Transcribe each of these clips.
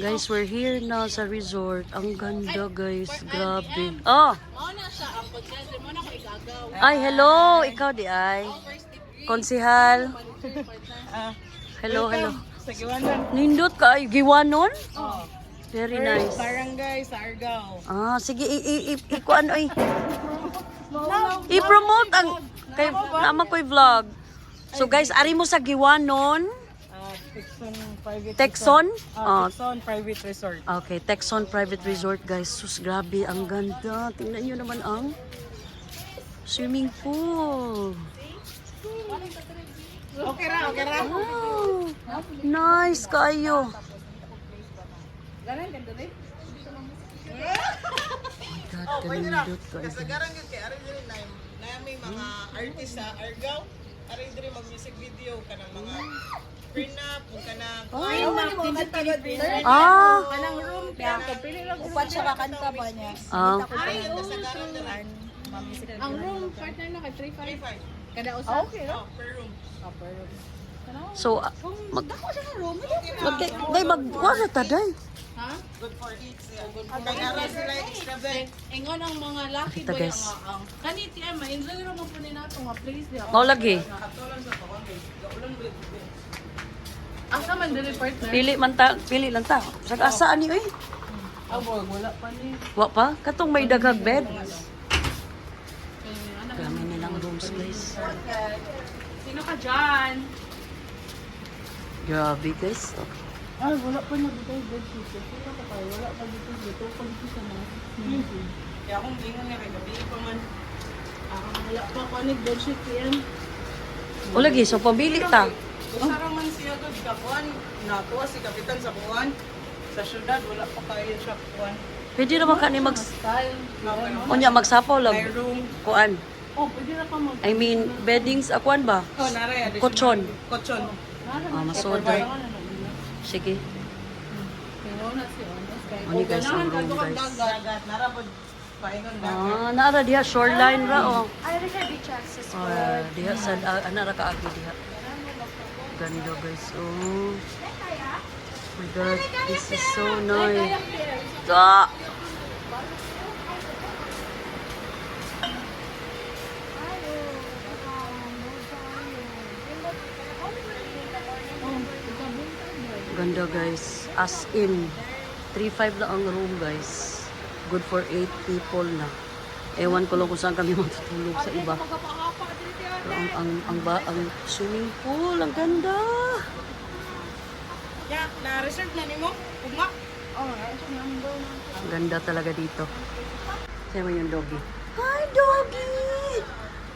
Guys, we're here na sa resort. Ang ganda, guys. Grabe. Oh! Ay, hello! Ikaw di ay. Konsihal. Hello, hello. Sa Giwanan. Nindot ka ay giwanon? Oh. Very nice. barangay sa Argao. Ah, sige, i i i, i kuan oy. I-promote ang kay naman ko'y vlog. So guys, ari mo sa Giwanon, Ah, Texon Private Texon? Resort. Ah, Ah. Texon Private Resort. Okay, Texon Private Resort guys. Sus, grabe, ang ganda. Tingnan nyo naman ang swimming pool. Okay ra, okay ra. Wow, nice kayo. God, kanindot ko. Kasagaran gyud kay ari na nami mga artist sa Argao. Ari diri mag music video kanang mga prenup ug kanang Ah, Kanang room kaya upat siya kakanta ba niya. ah. Ari yung kasagaran diri. Ang room partner na kay 3 35. Kada usa. Okay. Oh, per room. So, ah, mag, Dako siya ng room. mag, day, mag, wala ta, day. Ha? Good for eat siya. Good for kay ara sila extra bed. Ingon ang mga lucky Kita, boy guys. ang ang kaniti ay ma-enjoy ra mo punin nato nga place diha. Mao lagi. Asa man dili partner? Pili man ta, pili lang ta. Sa asa ani oy? Ah, boy, wala pa ni. Wa pa katong may daghang bed. Kami nilang rooms, guys. Sino ka diyan? Grabe, guys. Ay, wala pa na dito bed sheet. Sino ka tayo? Wala pa dito dito pa dito sa mga. Kaya akong gingon nga kay gabi pa man. Ah, wala pa ko ni bed sheet yan. O lagi, so pabili ta. Usa ra man siya gud kakuan. Nakuha si kapitan sa buwan. Sa syudad wala pa kayo siya kuan. Pwede naman ka ni mag... Unya, magsapaw May lang. room. Kuan. Oh, pwede na ka mag I mean, beddings, akuan ba? Oh, naray. Kutsyon. Kutsyon. Ah, masoda. Sige. Ano guys, ang room, guys. Dagat dagat. Ah, naara diha, shoreline ra, oh. I already had beach access. Ah, diha, sa, ah, anara ka agi diha. Ganda, guys. Oh. my God, this is so nice. Ah! Ganda guys. As in, 3.5 lang ang room guys. Good for 8 people na. Ewan ko lang kung saan kami matutulog sa iba. Pero ang, ang, ang, ba, ang swimming pool, ang ganda. Ya, na-reserve na nimo. Ugma. Ang ganda talaga dito. Sino yung doggy? Hi, doggy!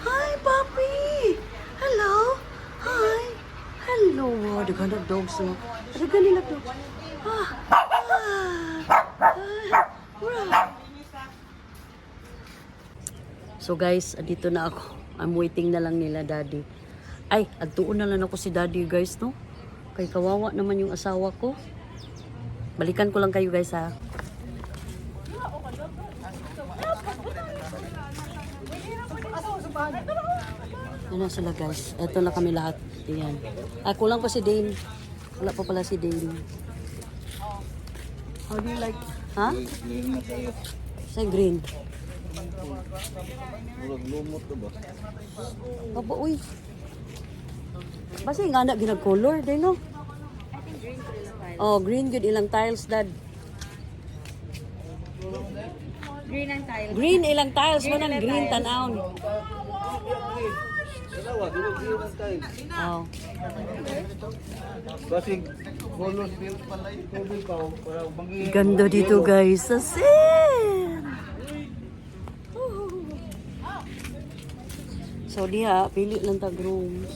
Hi, puppy! Hello! Hi! Hello! Wow, dagan na dogs no. Dagan nila dogs. Ah! Ah! So guys, andito na ako. I'm waiting na lang nila daddy. Ay, agtuon na lang ako si daddy guys, no? Kay kawawa naman yung asawa ko. Balikan ko lang kayo guys ha. Na sila guys. Ito na kami lahat. Ayan. Ah, kulang pa si Dane. Wala pa pala si Dane. How do you like? Ha? Sa green. Baba, uy. Basta nga na ginag-color, din no? Oh, green good ilang tiles dad. Green ang tile. Green ilang tiles man ang green tanawon. Basig, bonus bill pala yung tubig pa. Para mangi... Ganda dito guys. Asin! So diha, pili lang tag rooms.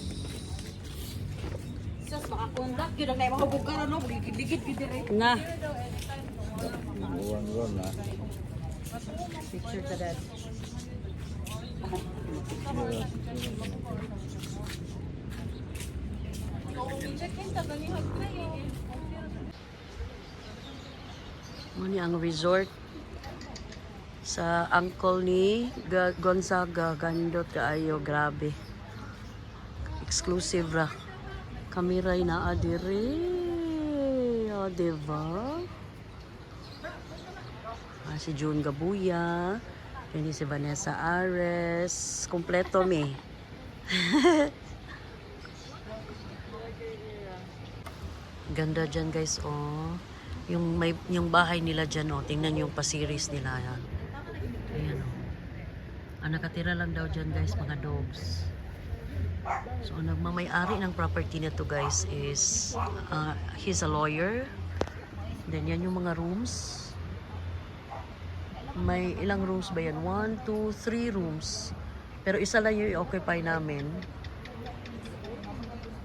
Sus, makakontak. Yun ang na mga bugar, ano? Digit-digit, digit. Na, Buwan-buwan na. picture ka dad. Muni ang resort sa uncle ni Ga- Gonzaga gandot kaayo grabe exclusive ra kamiray na adiri diba? Ah, si June Gabuya. Yun si Vanessa Ares. Kompleto mi. Ganda dyan guys, oh. Yung, may, yung bahay nila dyan, oh. Tingnan yung pa-series nila. Yan. Ayan, oh. Ang nakatira lang daw dyan guys, mga dogs. So, ang nagmamay-ari ng property na to guys is, uh, he's a lawyer. Then, yan yung mga rooms. May ilang rooms ba yan? One, two, three rooms. Pero isa lang yung i-occupy namin.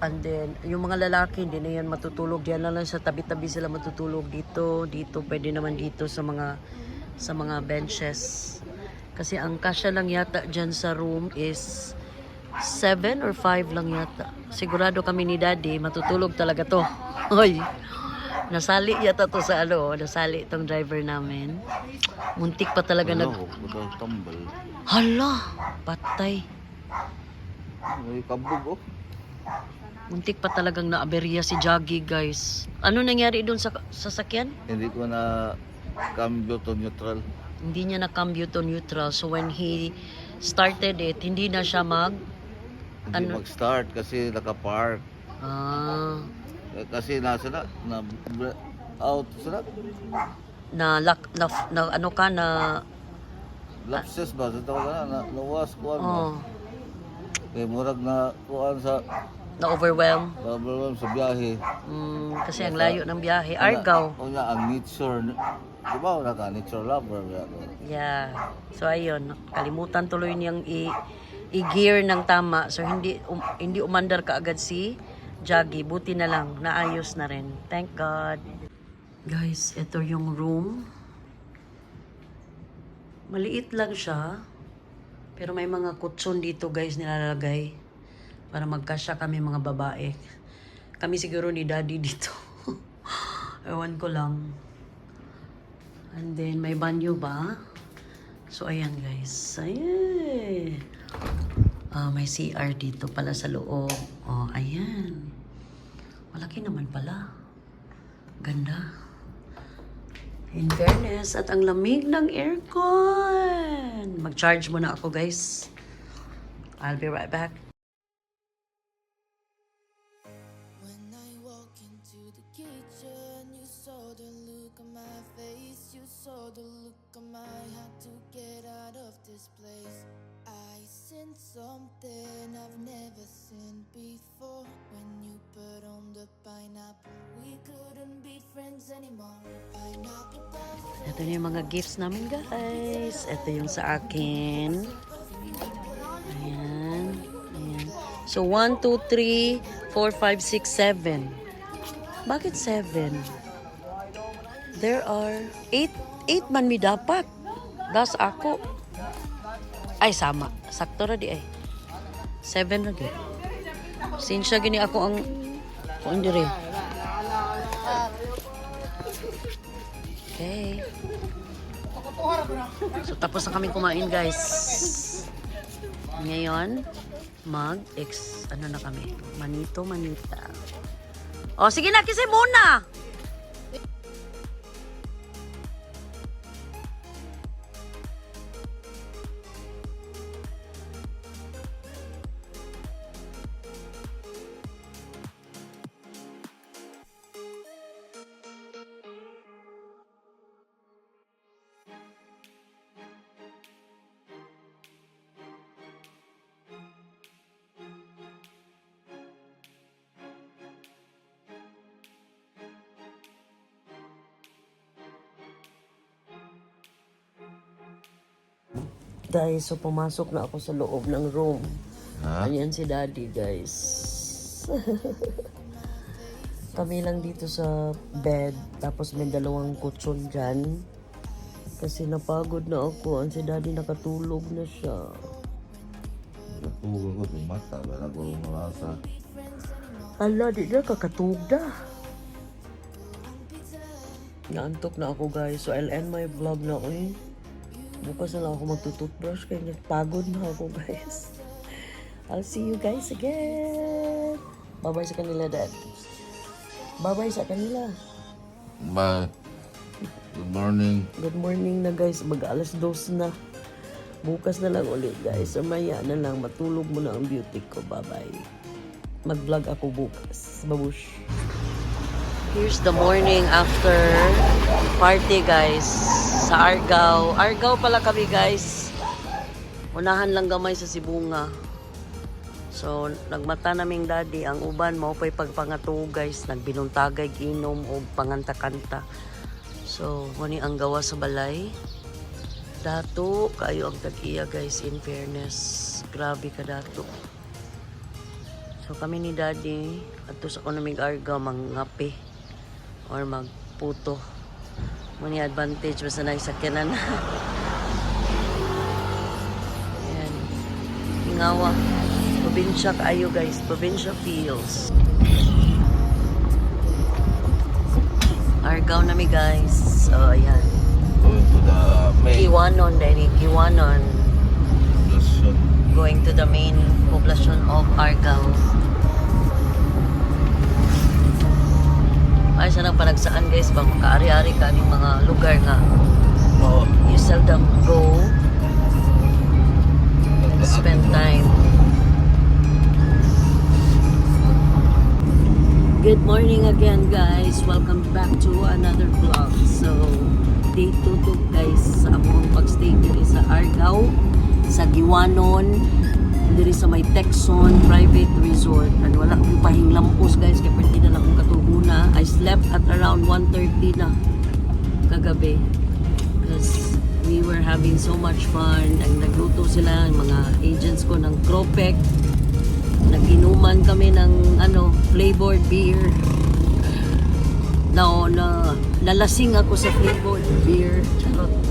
And then, yung mga lalaki, hindi na yan matutulog. Diyan na lang sa tabi-tabi sila matutulog dito. Dito, pwede naman dito sa mga sa mga benches. Kasi ang kasya lang yata dyan sa room is 7 or 5 lang yata. Sigurado kami ni daddy, matutulog talaga to. Hoy, nasali yata to sa ano, nasali itong driver namin. Muntik pa talaga nag... Wala tambal. Hala, patay. May kabog oh. Muntik pa talagang naaberya si Jaggy, guys. Ano nangyari doon sa sasakyan? Hindi ko na cambio to neutral. Hindi niya na-cambio to neutral. So when he started it, hindi na siya mag... Hindi Ano? mag-start kasi naka-park. Ah, Kasi nasa na, na out sila. na, lock, na, na ano ka na... Lapses ba? Sa tawag na, na, nawas ko Oh, ano. Kaya murag na kuan sa na-overwhelm. problem sa biyahe. Mm, kasi ang layo ng biyahe. Argao. O nga, ang nature, di ba wala ka, nature lover. ya. Yeah. So ayun, kalimutan tuloy niyang i i-gear ng tama. So hindi um, hindi umandar ka agad si Jaggy. Buti na lang naayos na rin. Thank God. Guys, ito yung room. Maliit lang siya. Pero may mga kutson dito guys nilalagay. Para magkasya kami mga babae. Kami siguro ni daddy dito. Ewan ko lang. And then, may banyo ba? So, ayan guys. Ayan. Ah, may CR dito pala sa loob. Oh, ayan. Malaki naman pala. Ganda. In fairness, at ang lamig ng aircon. Mag-charge muna ako guys. I'll be right back. My face. You saw the look on my had to get out of this place. Sensed something I've never seen before. When you put on the pineapple, we couldn't be friends anymore. Pineapple bouncing. Ito na yung mga gifts namin guys. Ito yung sa akin. Ayan. Ayan. So, 1, 2, 3, 4, 5, 6, 7. Bakit 7? There are 8. 8 man mi dapat. Das ako. Ay, sama. Sakto na di ay. 7 na di. Sinsya gini ako ang kung dire. Okay. So, tapos na kami kumain, guys. Ngayon, mag ex ano na kami? Manito, manita. O, sige na, kisi muna! Guys, so pumasok na ako sa loob ng room. Ayan si daddy, guys. Kami lang dito sa bed. Tapos may dalawang kutsyon dyan. Kasi napagod na ako. Ang si daddy nakatulog na siya. Natulog ko sa mata, wala ko malasa. Ala, di na kakatug na. Naantok na ako guys. So I'll end my vlog na eh. Bukas na lang ako magtututbrush kaya pagod na ako guys. I'll see you guys again. Bye-bye sa kanila dad. Bye-bye sa kanila. Bye. Good morning. Good morning na guys. Mag alas dos na. Bukas na lang ulit guys. So maya na lang. Matulog mo na ang beauty ko. Bye-bye. Mag-vlog ako bukas. Babush. Here's the morning after party guys. Sa Argao. Argao pala kami guys. Unahan lang gamay sa Sibunga. So, nagmata naming daddy, ang uban mo pa'y pagpangato guys, nagbinuntagay ginom o panganta-kanta. So, muni ang gawa sa balay. Dato, kayo ang tagiya guys, in fairness. Grabe ka dato. So, kami ni daddy, ato sa kunamig arga, mangapi or magputo. Muni advantage, basta na isakyanan. Ayan. Ingawa. Probinsya kayo guys. Probinsya feels. Argao nami guys. So, ayan. Going to the main Kiwanon, Danny. Kiwanon. Going to the main population of Argao. Ay, sa nang panagsaan guys, bang makaari-ari ka ng mga lugar nga Oh, you seldom go and spend time. Good morning again guys. Welcome back to another vlog. So, day 2 to guys sa among pagstay diri sa Argao, sa Giwanon, diri sa may Texon Private Resort. And wala akong pahinglampos guys, kaya pwede na akong katuguna. I slept at around 1.30 na kagabi because we were having so much fun. Ang nagluto sila, ang mga agents ko ng Cropec. Naginuman kami ng ano, flavored beer. Na, na, nalasing ako sa flavored beer. Charot.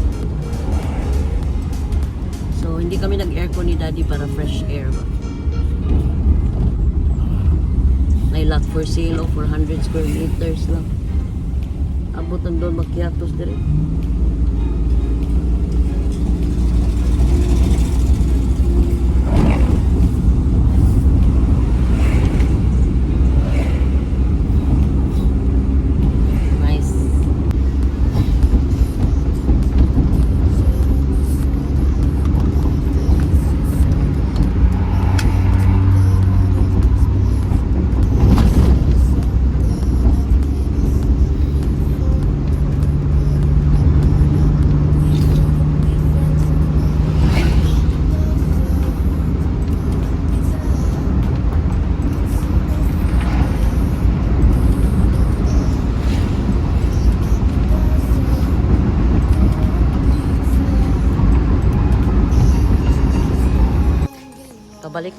Hindi kami nag-aircon ni Daddy para fresh air. May lot for sale of 400 square meters lang. Abot ang doon makiatos dire.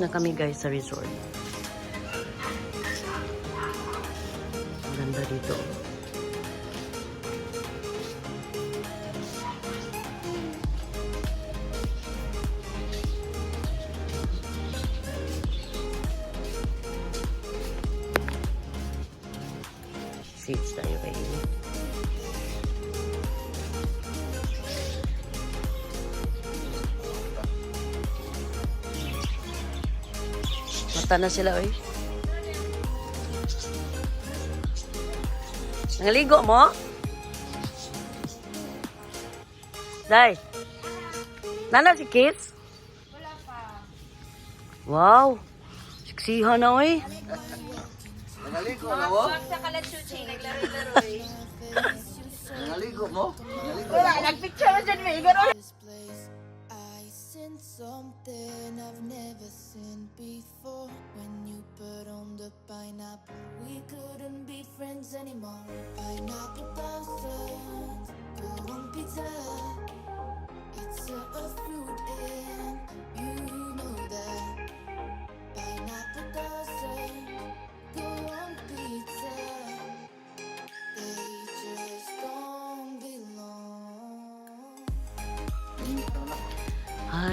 Na kami guys sa resort. Mata na sila, oy. Nangaligo mo? Day. Nana si Kids? Wala pa. Wow. Siksihan na, oy. Nangaligo na mo? Sa kalatsuchi, naglaro-laro eh. Nangaligo mo? this place. Something I've never seen before. When you put on the pineapple, we couldn't be friends anymore. Pineapple thousands,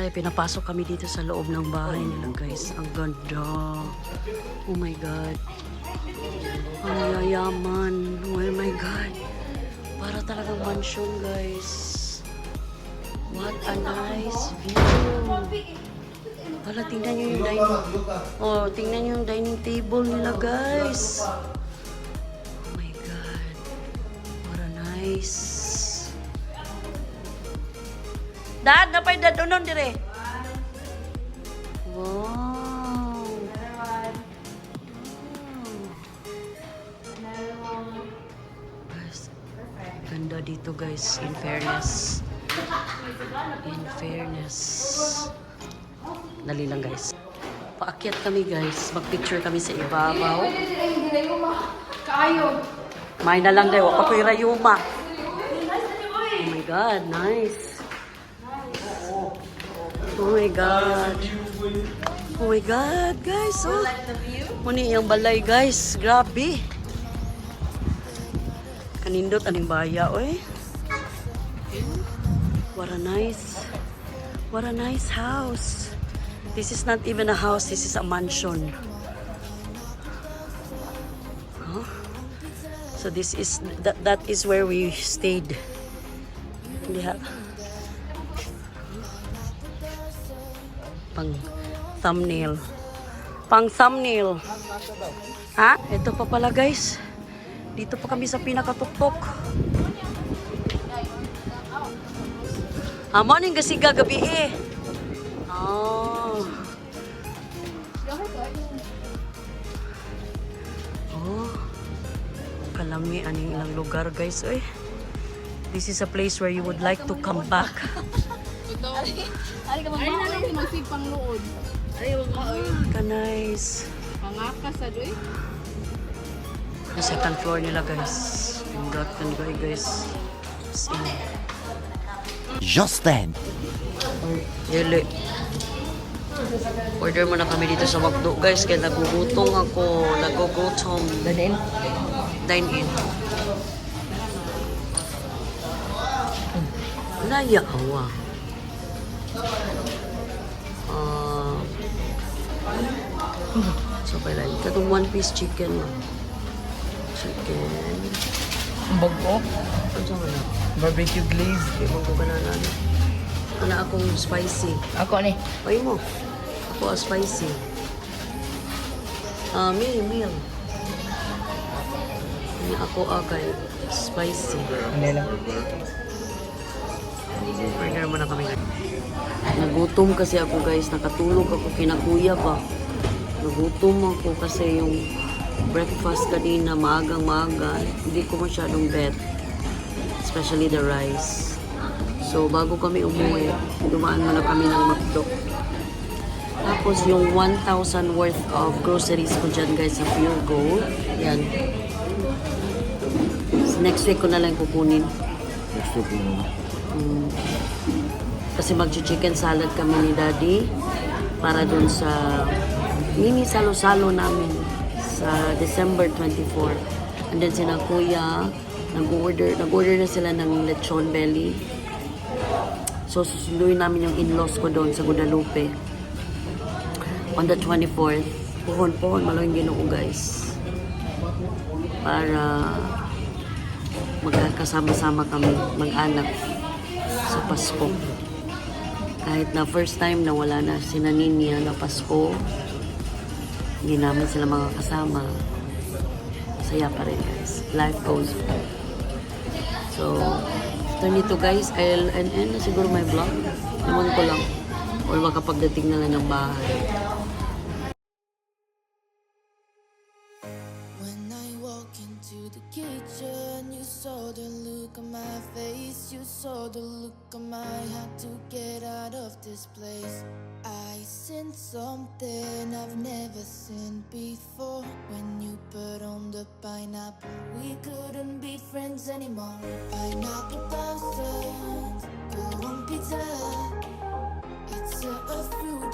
Ay, pinapasok kami dito sa loob ng bahay nila, guys. Ang ganda. Oh my God. Ang yayaman. Oh my God. Para talagang mansion, guys. What a nice view. Wala, tingnan nyo yung dining. Oh, tingnan nyo yung dining table nila, guys. Oh my God. guys. Dad, napay dad unon dire. Wow. Guys, ganda dito guys, in fairness. In fairness. Dali lang guys. Paakyat kami guys, magpicture kami sa ibabaw. May na lang daw, pa ko'y rayuma. Oh my God, nice. Oh my God. Oh my God, guys. Oh. Muni yung balay, guys. Grabe. Kanindot aning baya, oy. What a nice, what a nice house. This is not even a house, this is a mansion. Huh? So this is, that, that is where we stayed. Yeah. Pang thumbnail. Pang thumbnail. Ha? Ito pa pala guys. Dito pa kami sa pinakatuktok. Ah, morning kasi gagabi eh. Oh. Oh. Kalami aning ilang lugar guys eh. This is a place where you would like to come back. Ay, nalang magsipang nood. Ka nice. Pangakas sa doy. Sa second floor nila guys. Ang gatan guys guys. As in. Just then, Dili. Order muna kami dito sa McDo guys kaya nagugutong ako. Nagugutom. Dine in? Dine in. Naya awa. So pala katong one piece chicken. Chicken. Bago. Ano sa wala? Barbecue glaze. Ibang ko banana. Wala akong spicy. Ako ni. Ay mo. Ako a spicy. Ah, meal, meal. Ini ako agay spicy. Ano lang. Burger muna kami. Nagutom kasi ako guys. Nakatulog ako kinakuya pa. Nagutom ako kasi yung breakfast kanina maagang maaga. Hindi ko masyadong bet. Especially the rice. So bago kami umuwi, dumaan muna kami ng McDo. Tapos yung 1,000 worth of groceries ko dyan guys sa Pure Gold. Yan. Next week ko na lang kukunin. Mm. Kasi mag-chicken salad kami ni Daddy para dun sa mini salo-salo namin sa December 24. And then sina Kuya, nag-order, nag-order na sila ng lechon belly. So susunduin namin yung in-laws ko doon sa Guadalupe. On the 24th, puhon-puhon, malawing ginoo guys. Para magkakasama-sama kami, mag-anak sa Pasko. Kahit na first time na wala na si Naninia na Pasko, hindi namin sila makakasama. Saya pa rin guys. Life goes on. So, after nito guys, I'll end, end siguro my vlog. Naman ko lang. Or makapagdating na lang ng bahay. Look on my face. You saw the look on my had to get out of this place. I sensed something I've never seen before. When you put on the pineapple, we couldn't be friends anymore. Pineapple thousand, go on pizza. It's a, a fruit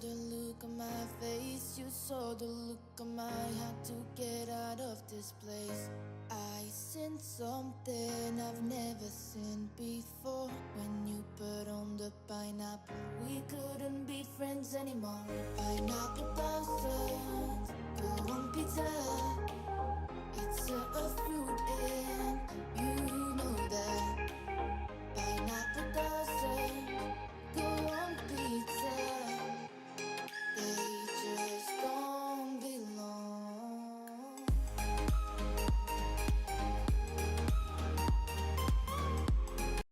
the look on my face, you saw the look on my Had to get out of this place. I seen something I've never seen before. When you put on the pineapple, we couldn't be friends anymore. Pineapple bouncers, go on pizza. It's a, a fruit and you know that. Pineapple dancer, go on pizza.